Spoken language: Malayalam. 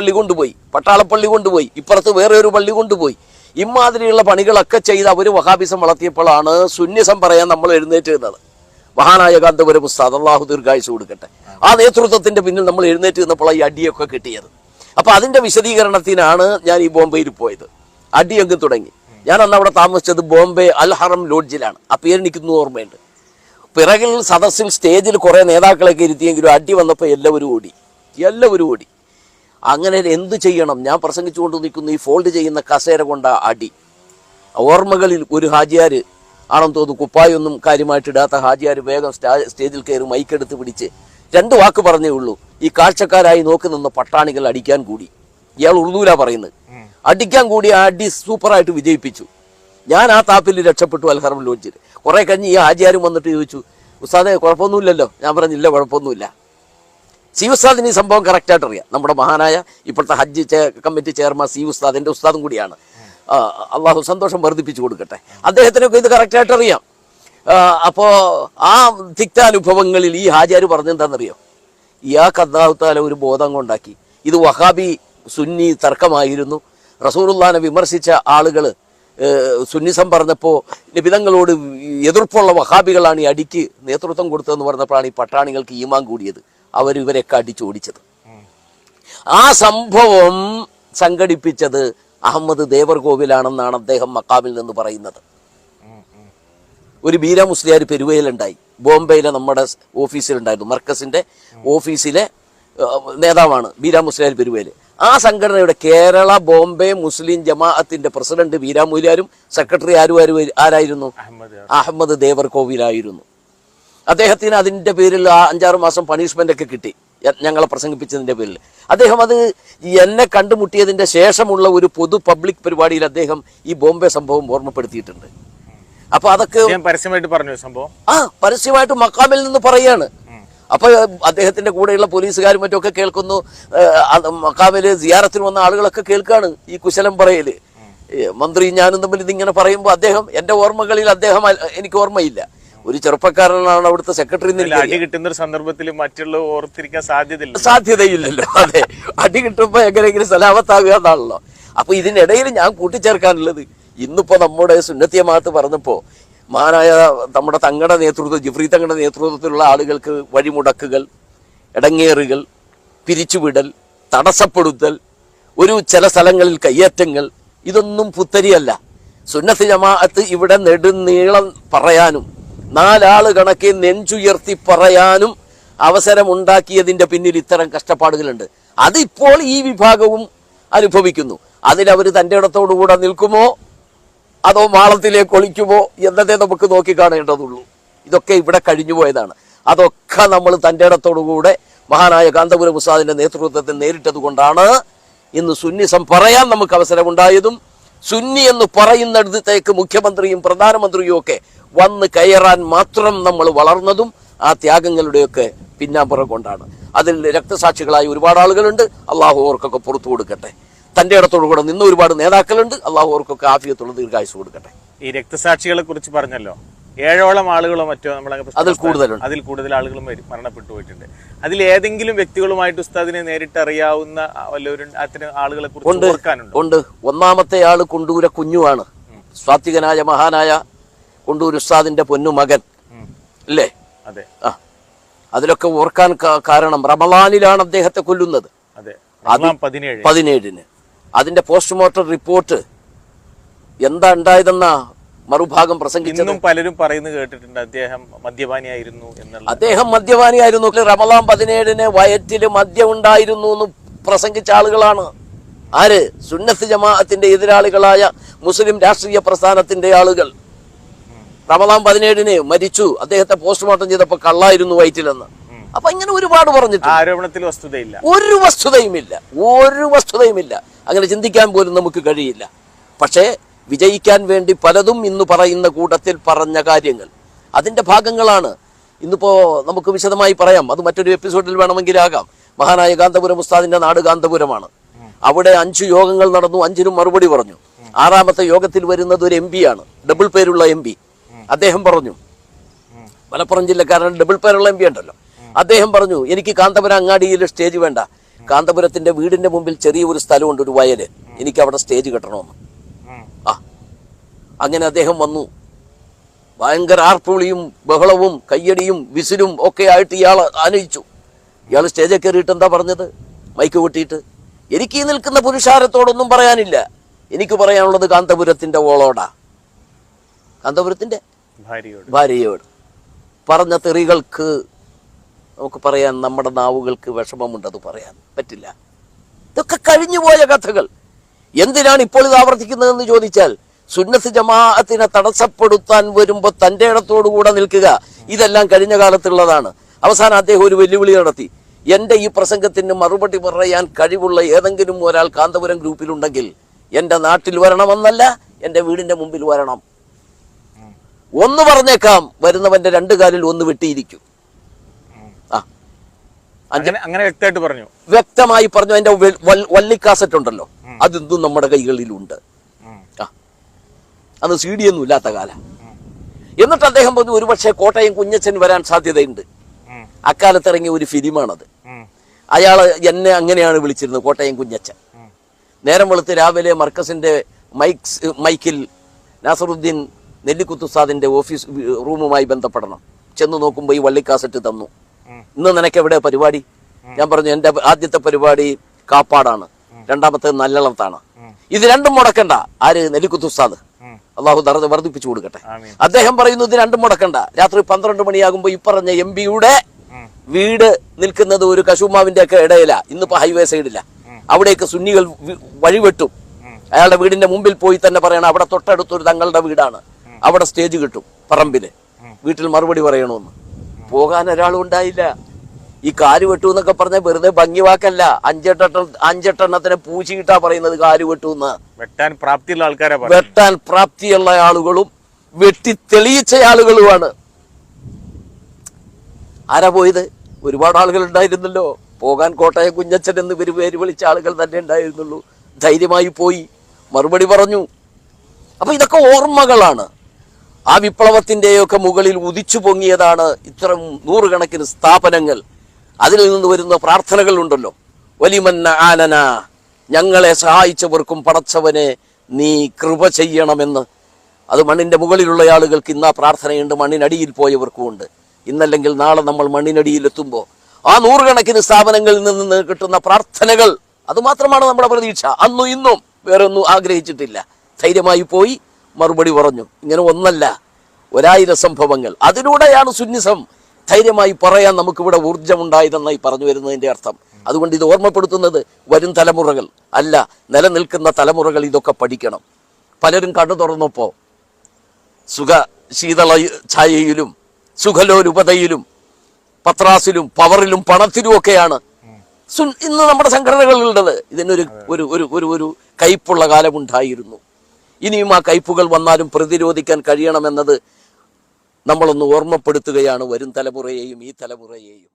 പള്ളി കൊണ്ടുപോയി പട്ടാളപ്പള്ളി കൊണ്ടുപോയി ഇപ്പുറത്ത് വേറെ ഒരു പള്ളി കൊണ്ടുപോയി. ഇമാതിരിയുള്ള പണികളൊക്കെ ചെയ്ത് അവർ വഹാബിസം വളർത്തിയപ്പോഴാണ് സുന്യസം പറയാൻ നമ്മൾ എഴുന്നേറ്റ് നിന്നത് മഹാനായ കാന്തപുരം ഉസ്താദ് അള്ളാഹു ദീർഘായുസ് കൊടുക്കട്ടെ. ആ നേതൃത്വത്തിന്റെ പിന്നിൽ നമ്മൾ എഴുന്നേറ്റ് നിന്നപ്പോൾ ഈ അടിയൊക്കെ കിട്ടിയത്. അപ്പൊ അതിന്റെ വിശദീകരണത്തിനാണ് ഞാൻ ഈ ബോംബെയിൽ പോയത്. അടി അങ്ങ് തുടങ്ങി. ഞാൻ അന്ന് അവിടെ താമസിച്ചത് ബോംബെ അൽഹറം ലോഡ്ജിലാണ്. ആ പേര് നിൽക്കുന്ന ഓർമ്മയുണ്ട്. പിറകിൽ സദസ്സിൽ സ്റ്റേജിൽ കുറെ നേതാക്കളൊക്കെ ഇരുത്തിയെങ്കിലും അടി വന്നപ്പോൾ എല്ലാവരും ഓടി. എല്ലാവരും ഓടി. അങ്ങനെ എന്ത് ചെയ്യണം? ഞാൻ പ്രസംഗിച്ചുകൊണ്ട് നിൽക്കുന്ന. ഈ ഫോൾഡ് ചെയ്യുന്ന കസേര കൊണ്ട അടി. ഓർമ്മകളിൽ ഒരു ഹാജിയാർ ആണെന്ന് തോന്നുന്നു. കുപ്പായൊന്നും കാര്യമായിട്ട് ഇടാത്ത ഹാജിയാർ വേഗം സ്റ്റേജിൽ കയറി മൈക്കെടുത്ത് പിടിച്ച് രണ്ട് വാക്ക് പറഞ്ഞേ ഉള്ളൂ. ഈ കാഴ്ചക്കാരായി നോക്കി നിന്ന പട്ടാണികൾ അടിക്കാൻ കൂടി. ഇയാൾ ഉറുദൂല പറയുന്നത്. അടിക്കാൻ കൂടി ആ അടി സൂപ്പറായിട്ട് വിജയിപ്പിച്ചു. ഞാൻ ആ താപ്പിൽ രക്ഷപ്പെട്ടു അൽഹറം ലോഞ്ചിൽ കുറെ കഴിഞ്ഞ് ഈ ഹാജിയാരും വന്നിട്ട് ചോദിച്ചു ഉസ്താദെ കുഴപ്പമൊന്നുമില്ലല്ലോ? ഞാൻ പറഞ്ഞില്ല കുഴപ്പമൊന്നുമില്ല. സി ഉസ്താദിന് ഈ സംഭവം കറക്റ്റായിട്ട് അറിയാം. നമ്മുടെ മഹാനായ ഇപ്പോഴത്തെ ഹജ്ജ് കമ്മിറ്റി ചെയർമാൻ സി ഉസ്താദ് എന്റെ ഉസ്താദും കൂടിയാണ്. അള്ളാഹു സന്തോഷം വർദ്ധിപ്പിച്ചു കൊടുക്കട്ടെ. അദ്ദേഹത്തിനൊക്കെ ഇത് കറക്റ്റായിട്ട് അറിയാം. അപ്പോൾ അപ്പോ ആ തിക്താനുഭവങ്ങളിൽ ഈ ഹാജിയാർ പറഞ്ഞെന്താണെന്നറിയോ ഇയാൾക്ക് അള്ളാഹുത്താല ഒരു ബോധം കൊണ്ടാക്കി. ഇത് വഹാബി സുന്നി തർക്കമായിരുന്നു. റസൂറുല്ലാനെ വിമർശിച്ച ആളുകൾ സുന്നിസം പറഞ്ഞപ്പോൾ നിബിതങ്ങളോട് എതിർപ്പുള്ള വഹാബികളാണ് ഈ അടിക്ക് നേതൃത്വം കൊടുത്തതെന്ന് പറഞ്ഞപ്പോഴാണ് ഈ പട്ടാണികൾക്ക് ഈമാൻ കൂടിയത്. അവർ ഇവരെയൊക്കെ അടിച്ചോടിച്ചത്. ആ സംഭവം സംഘടിപ്പിച്ചത് അഹമ്മദ് ദേവർകോവിലാണെന്നാണ് അദ്ദേഹം മക്കാമിൽ നിന്ന് പറയുന്നത്. ഒരു ബീര മുസ്ലിയാർ പെരുവയിലുണ്ടായി. ബോംബെയിലെ നമ്മുടെ ഓഫീസിലുണ്ടായിരുന്നു മർക്കസിന്റെ ഓഫീസിലെ നേതാവാണ് ബീര മുസ്ലിയാർ പെരുവയിൽ ആ സംഘടനയുടെ കേരള ബോംബെ മുസ്ലിം ജമാഅത്തിന്റെ പ്രസിഡന്റ് ബീരാമൂലിയാരും സെക്രട്ടറി ആരും ആരും ആരായിരുന്നു? അഹമ്മദ് അഹമ്മദ് ദേവർകോവിലായിരുന്നു. അദ്ദേഹത്തിന് അതിന്റെ പേരിൽ ആ അഞ്ചാറ് മാസം പണിഷ്മെന്റ് ഒക്കെ കിട്ടി. ഞങ്ങളെ പ്രസംഗിപ്പിച്ചതിന്റെ പേരിൽ. അദ്ദേഹം അത് എന്നെ കണ്ടുമുട്ടിയതിന്റെ ശേഷമുള്ള ഒരു പൊതു പബ്ലിക് പരിപാടിയിൽ അദ്ദേഹം ഈ ബോംബെ സംഭവം ഓർമ്മപ്പെടുത്തിയിട്ടുണ്ട്. അപ്പൊ അതൊക്കെ പരസ്യമായിട്ട് പറഞ്ഞു സംഭവം? ആ പരസ്യമായിട്ട് മക്കാമിൽ നിന്ന് പറയാണ്. അപ്പൊ അദ്ദേഹത്തിന്റെ കൂടെയുള്ള പോലീസുകാരും മറ്റൊക്കെ കേൾക്കുന്നു. മക്കാമിൽ സിയാറത്തിന് വന്ന ആളുകളൊക്കെ കേൾക്കാണ് ഈ കുശലം പറയൽ മന്ത്രി ഞാനും തമ്മിൽ ഇതിങ്ങനെ പറയുമ്പോൾ അദ്ദേഹം എന്റെ ഓർമ്മകളിൽ അദ്ദേഹം എനിക്ക് ഓർമ്മയില്ല. ഒരു ചെറുപ്പക്കാരനാണ് അവിടുത്തെ സെക്രട്ടറി അടി കിട്ടുന്ന ഒരു സന്ദർഭത്തിൽ മറ്റുള്ള ഓർത്തിരിക്കാൻ സാധ്യതയില്ല. സാധ്യതയില്ലല്ലോ അതെ. അടി കിട്ടുമ്പോ എങ്ങനെയെങ്കിലും സലാമത്താകുക എന്നാണല്ലോ. അപ്പൊ ഇതിനിടയിൽ ഞാൻ കൂട്ടിച്ചേർക്കാനുള്ളത് ഇന്നിപ്പോ നമ്മുടെ സുന്നത്തിയമാകത്ത് പറഞ്ഞപ്പോ മാനായ നമ്മുടെ തങ്ങളുടെ നേതൃത്വം ജിഫ്രി തങ്ങളുടെ നേതൃത്വത്തിലുള്ള ആളുകൾക്ക് വഴിമുടക്കുകൾ ഇടങ്ങേറുകൾ പിരിച്ചുവിടൽ തടസ്സപ്പെടുത്തൽ ഒരു ചില സ്ഥലങ്ങളിൽ കയ്യേറ്റങ്ങൾ ഇതൊന്നും പുത്തരിയല്ല. സുന്നത്ത് ജമാഅത്ത് ഇവിടെ നെടുനീളം പറയാനും നാലാൾ കണക്കെ നെഞ്ചുയർത്തി പറയാനും അവസരമുണ്ടാക്കിയതിന്റെ പിന്നിൽ ഇത്തരം കഷ്ടപ്പാടുകളുണ്ട്. അതിപ്പോൾ ഈ വിഭാഗവും അനുഭവിക്കുന്നു. അതിലവർ തന്റെ ഇടത്തോടുകൂടെ നിൽക്കുമോ? അതോ മാളത്തിലേക്ക് ഒളിക്കുമോ? എന്നതേ നമുക്ക് നോക്കി കാണേണ്ടതുള്ളൂ. ഇതൊക്കെ ഇവിടെ കഴിഞ്ഞു പോയതാണ്. അതൊക്കെ നമ്മൾ തന്റെ ഇടത്തോടുകൂടെ മഹാനായ കാന്തപുരം ഉസ്താദിന്റെ നേതൃത്വത്തിൽ നേരിട്ടത് കൊണ്ടാണ് ഇന്ന് സുന്നിസം പറയാൻ നമുക്ക് അവസരമുണ്ടായതും സുന്നി എന്ന് പറയുന്നിടത്തേക്ക് മുഖ്യമന്ത്രിയും പ്രധാനമന്ത്രിയും ഒക്കെ വന്ന് കയറാൻ മാത്രം നമ്മൾ വളർന്നതും ആ ത്യാഗങ്ങളുടെയൊക്കെ പിന്നാമ്പുറം കൊണ്ടാണ്. അതിൽ രക്തസാക്ഷികളായി ഒരുപാട് ആളുകളുണ്ട്. അള്ളാഹു അവർക്കൊക്കെ പുറത്തു കൊടുക്കട്ടെ. തന്റെ ഇടത്തോടു കൂടെ നിന്ന് ഒരുപാട് നേതാക്കളുണ്ട്. അള്ളാഹു അവർക്കൊക്കെ ആഫിയത്തുള്ള ദീർഘായുസ് കൊടുക്കട്ടെ. ഈ രക്തസാക്ഷികളെ കുറിച്ച് പറഞ്ഞല്ലോ. ഏഴോളം ആളുകളോ മറ്റോ നമ്മളെ അതിൽ കൂടുതലുണ്ട്. അതിൽ കൂടുതൽ ആളുകളും മരണപ്പെട്ടു പോയിട്ടുണ്ട്. അതിൽ ഏതെങ്കിലും വ്യക്തികളുമായിട്ട് ഉസ്താദിനെ നേരിട്ട് അറിയാവുന്ന ആ വല്ലവരും അത്തരം ആളുകളെ കുറിച്ച് ഉണ്ട്. ഒന്നാമത്തെ ആൾ കൊണ്ടൂര കുഞ്ഞുവാണ്. സ്വാത്വികനായ മഹാനായ കൊണ്ടൂർ ഉസ്താദിന്റെ പൊന്നുമകൻ മകൻ. അല്ലേ അതെ. ആ. അതിലൊക്കെ ഓർക്കാൻ കാരണം റമലാനിലാണ് അദ്ദേഹത്തെ കൊല്ലുന്നത്. പതിനേഴിന്. അതിന്റെ പോസ്റ്റ്മോർട്ടം റിപ്പോർട്ട് എന്താ ഉണ്ടായതെന്ന മറുഭാഗം പ്രസംഗിച്ചതും? പലരും പറയുന്നു കേട്ടിട്ടുണ്ട് അദ്ദേഹം മദ്യപാനിയായിരുന്നു എന്നുള്ള. അദ്ദേഹം മദ്യപാനിയായിരുന്നു. റമലാൻ പതിനേഴിന് വയറ്റിൽ മദ്യം ഉണ്ടായിരുന്നു എന്ന് പ്രസംഗിച്ച ആളുകളാണ്. ആര്? സുന്നത്ത് ജമാഅത്തിന്റെ എതിരാളികളായ മുസ്ലിം രാഷ്ട്രീയ പ്രസ്ഥാനത്തിന്റെ ആളുകൾ. റമലാൻ പതിനേഴിന് മരിച്ചു. അദ്ദേഹത്തെ പോസ്റ്റ്മോർട്ടം ചെയ്തപ്പോ കള്ളായിരുന്നു വയറ്റിലെന്ന്. അപ്പൊ ഇങ്ങനെ ഒരുപാട് പറഞ്ഞിട്ട് ആരോപണത്തിൽ വസ്തുതയില്ല. ഒരു വസ്തുതയുമില്ല. ഒരു വസ്തുതയുമില്ല. അങ്ങനെ ചിന്തിക്കാൻ പോലും നമുക്ക് കഴിയില്ല. പക്ഷേ വിജയിക്കാൻ വേണ്ടി പലതും ഇന്ന് പറയുന്ന കൂട്ടത്തിൽ പറഞ്ഞ കാര്യങ്ങൾ. അതിന്റെ ഭാഗങ്ങളാണ്. ഇന്നിപ്പോ നമുക്ക് വിശദമായി പറയാം. അത് മറ്റൊരു എപ്പിസോഡിൽ വേണമെങ്കിലാകാം മഹാനായ കാന്തപുരം ഉസ്താദിന്റെ നാട് കാന്തപുരമാണ് അവിടെ അഞ്ച് യോഗങ്ങൾ നടന്നു. അഞ്ചിനും മറുപടി പറഞ്ഞു. ആറാമത്തെ യോഗത്തിൽ വരുന്നത് ഒരു എം ആണ്. ഡബിൾ പേരുള്ള എം അദ്ദേഹം പറഞ്ഞു. മലപ്പുറം ജില്ലക്കാരൻ ഡബിൾ പേരുള്ള എം പി ഉണ്ടല്ലോ. അദ്ദേഹം പറഞ്ഞു എനിക്ക് കാന്തപുരം അങ്ങാടിയിൽ സ്റ്റേജ് വേണ്ട. കാന്തപുരത്തിന്റെ വീടിന്റെ മുമ്പിൽ ചെറിയ ഒരു സ്ഥലമുണ്ട് ഒരു വയൽ. എനിക്ക് അവിടെ സ്റ്റേജ് കെട്ടണമെന്ന്. ആ. അങ്ങനെ അദ്ദേഹം വന്നു. ഭയങ്കര ആർപ്പുളിയും ബഹളവും കയ്യടിയും വിസിലും ഒക്കെ ആയിട്ട് ഇയാൾ ആനയിച്ചു. ഇയാൾ സ്റ്റേജിൽ കയറിയിട്ട് എന്താ പറഞ്ഞത്? മൈക്ക് കൊട്ടിയിട്ട് എനിക്ക് ഈ നിൽക്കുന്ന പുരുഷാരത്തോടൊന്നും പറയാനില്ല. എനിക്ക് പറയാനുള്ളത് കാന്തപുരത്തിന്റെ ഓളോടാ. കാന്തപുരത്തിന്റെ ഭാര്യയോട്. പറഞ്ഞ തെറികൾക്ക് നമുക്ക് പറയാൻ നമ്മുടെ നാവുകൾക്ക് അത് പറയാൻ. പറ്റില്ല. ഇതൊക്കെ കഴിഞ്ഞുപോയ കഥകൾ. എന്തിനാണ് ഇപ്പോൾ ഇത് ആവർത്തിക്കുന്നതെന്ന് ചോദിച്ചാൽ സുന്നസ് ജമാഅത്തിനെ തടസ്സപ്പെടുത്താൻ വരുമ്പോൾ തന്റെ ഇടത്തോടുകൂടെ നിൽക്കുക ഇതെല്ലാം കഴിഞ്ഞ കാലത്തുള്ളതാണ്. അവസാനം അദ്ദേഹം ഒരു വെല്ലുവിളി നടത്തി. എന്റെ ഈ പ്രസംഗത്തിന് മറുപടി പറയാൻ കഴിവുള്ള ഏതെങ്കിലും ഒരാൾ കാന്തപുരം ഗ്രൂപ്പിലുണ്ടെങ്കിൽ എന്റെ നാട്ടിൽ വരണമെന്നല്ല എന്റെ വീടിന്റെ മുമ്പിൽ വരണം. ഒന്ന് പറഞ്ഞേക്കാം. വരുന്നവന്റെ രണ്ടു കാലിൽ ഒന്ന് വെട്ടിയിരിക്കും. ആ. അങ്ങനെ വ്യക്തമായിട്ട് പറഞ്ഞു. വ്യക്തമായി പറഞ്ഞു. അതിന്റെ വള്ളിക്കാസറ്റ് ഉണ്ടല്ലോ. അതെന്തും നമ്മുടെ കൈകളിലുണ്ട്. ആ. അന്ന് സി ഡി ഒന്നും ഇല്ലാത്ത കാലം. എന്നിട്ട് അദ്ദേഹം പറഞ്ഞു ഒരുപക്ഷെ കോട്ടയം കുഞ്ഞച്ചൻ വരാൻ സാധ്യതയുണ്ട്. അക്കാലത്ത് ഇറങ്ങിയ ഒരു ഫിലിമാണത്. അയാൾ എന്നെ അങ്ങനെയാണ് വിളിച്ചിരുന്നത് കോട്ടയം കുഞ്ഞച്ചൻ നേരം വെളുത്ത് രാവിലെ മർക്കസിന്റെ മൈക്സ് മൈക്കിൽ നാസറുദ്ദീൻ നെല്ലിക്കുത്തുസാദിന്റെ ഓഫീസ് റൂമുമായി ബന്ധപ്പെടണം. ചെന്ന് നോക്കുമ്പോൾ ഈ വള്ളിക്കാസറ്റ് തന്നു. ഇന്ന് നിനക്ക് എവിടെ പരിപാടി? ഞാൻ പറഞ്ഞു എന്റെ ആദ്യത്തെ പരിപാടി കാപ്പാടാണ്. രണ്ടാമത്തെ നല്ലളത്താണ്. ഇത് രണ്ടും മുടക്കണ്ട. ആര്? നെല്ലിക്കുത്തുസാദ്. അള്ളാഹു ദർജ വർദ്ധിപ്പിച്ചു കൊടുക്കട്ടെ. അദ്ദേഹം പറയുന്നു ഇത് രണ്ടും മുടക്കണ്ട. രാത്രി പന്ത്രണ്ട് മണിയാകുമ്പോൾ ഈ പറഞ്ഞ എം പിയുടെ. വീട് നിൽക്കുന്നത് ഒരു കശുമാവിന്റെ ഒക്കെ ഇടയില. ഇന്നിപ്പോ ഹൈവേ സൈഡില്ല അവിടേക്ക് സുന്നികൾ വഴിവെട്ടും. അയാളുടെ വീടിന്റെ മുമ്പിൽ പോയി തന്നെ പറയണം അവിടെ തൊട്ടടുത്തൊരു തങ്ങളുടെ വീടാണ്. അവിടെ സ്റ്റേജ് കിട്ടും പറമ്പിൽ. വീട്ടിൽ മറുപടി പറയണമെന്ന് പോകാൻ ഒരാളും ഉണ്ടായില്ല. ഈ കാൽ വെട്ടു എന്നൊക്കെ പറഞ്ഞ വെറുതെ ഭംഗി വാക്കല്ല. അഞ്ചെട്ടെണ്ണ അഞ്ചെട്ടെണ്ണത്തിനെ പൂച്ചിയിട്ടാ പറയുന്നത് കാൽ വെട്ടു എന്ന് വെട്ടാൻ പ്രാപ്തിയുള്ള ആൾക്കാരെ വെട്ടാൻ പ്രാപ്തിയുള്ള ആളുകളും വെട്ടി തെളിയിച്ച ആളുകളുമാണ്. ആരാ പോയത്? ഒരുപാട് ആളുകൾ ഉണ്ടായിരുന്നല്ലോ. പോകാൻ കോട്ടയം കുഞ്ഞച്ചൻ എന്ന് ഇവർ പേര് വിളിച്ച ആളുകൾ തന്നെ ഉണ്ടായിരുന്നുള്ളൂ. ധൈര്യമായി പോയി. മറുപടി പറഞ്ഞു. അപ്പൊ ഇതൊക്കെ ഓർമ്മകളാണ്. ആ വിപ്ലവത്തിന്റെയൊക്കെ മുകളിൽ ഉദിച്ചു പൊങ്ങിയതാണ് ഇത്തരം നൂറുകണക്കിന് സ്ഥാപനങ്ങൾ. അതിൽ നിന്ന് വരുന്ന പ്രാർത്ഥനകൾ ഉണ്ടല്ലോ വലിമന്ന ആനന ഞങ്ങളെ സഹായിച്ചവർക്കും പടച്ചവനെ നീ കൃപ ചെയ്യണമെന്ന്. അത് മണ്ണിന്റെ മുകളിലുള്ള ആളുകൾക്ക് ഇന്ന് ആ പ്രാർത്ഥനയുണ്ട് മണ്ണിനടിയിൽ പോയവർക്കും ഉണ്ട്. ഇന്നല്ലെങ്കിൽ നാളെ നമ്മൾ മണ്ണിനടിയിലെത്തുമ്പോൾ ആ നൂറുകണക്കിന് സ്ഥാപനങ്ങളിൽ നിന്ന് കിട്ടുന്ന പ്രാർത്ഥനകൾ അതുമാത്രമാണ് നമ്മുടെ പ്രതീക്ഷ. അന്നും ഇന്നും വേറെ ഒന്നും ആഗ്രഹിച്ചിട്ടില്ല. ധൈര്യമായി പോയി മറുപടി പറഞ്ഞു. ഇങ്ങനെ ഒന്നല്ല ഒരായിരം സംഭവങ്ങൾ. അതിലൂടെയാണ് സുന്നിസം ധൈര്യമായി പറയാൻ നമുക്കിവിടെ ഊർജമുണ്ടായതെന്നായി പറഞ്ഞു വരുന്നതിന്റെ അർത്ഥം. അതുകൊണ്ട് ഇത് ഓർമ്മപ്പെടുത്തുന്നത് വരും തലമുറകൾ. അല്ല നിലനിൽക്കുന്ന തലമുറകൾ ഇതൊക്കെ പഠിക്കണം. പലരും കണ്ണു തുറന്നപ്പോൾ സുഖ ശീതള ഛായയിലും സുഖലോരുപതയിലും പത്രാസിലും പവറിലും പണത്തിലും ഒക്കെയാണ് ഇന്ന് നമ്മുടെ സംഘടനകളുള്ളത് ഇതിനൊരു ഒരു ഒരു ഒരു കയ്പുള്ള കാലമുണ്ടായിരുന്നു. ഇനിയും ആ കയ്പുകൾ വന്നാലും പ്രതിരോധിക്കാൻ കഴിയണമെന്നത് നമ്മളൊന്ന് ഓർമ്മപ്പെടുത്തുകയാണ് വരും തലമുറയെയും ഈ തലമുറയെയും.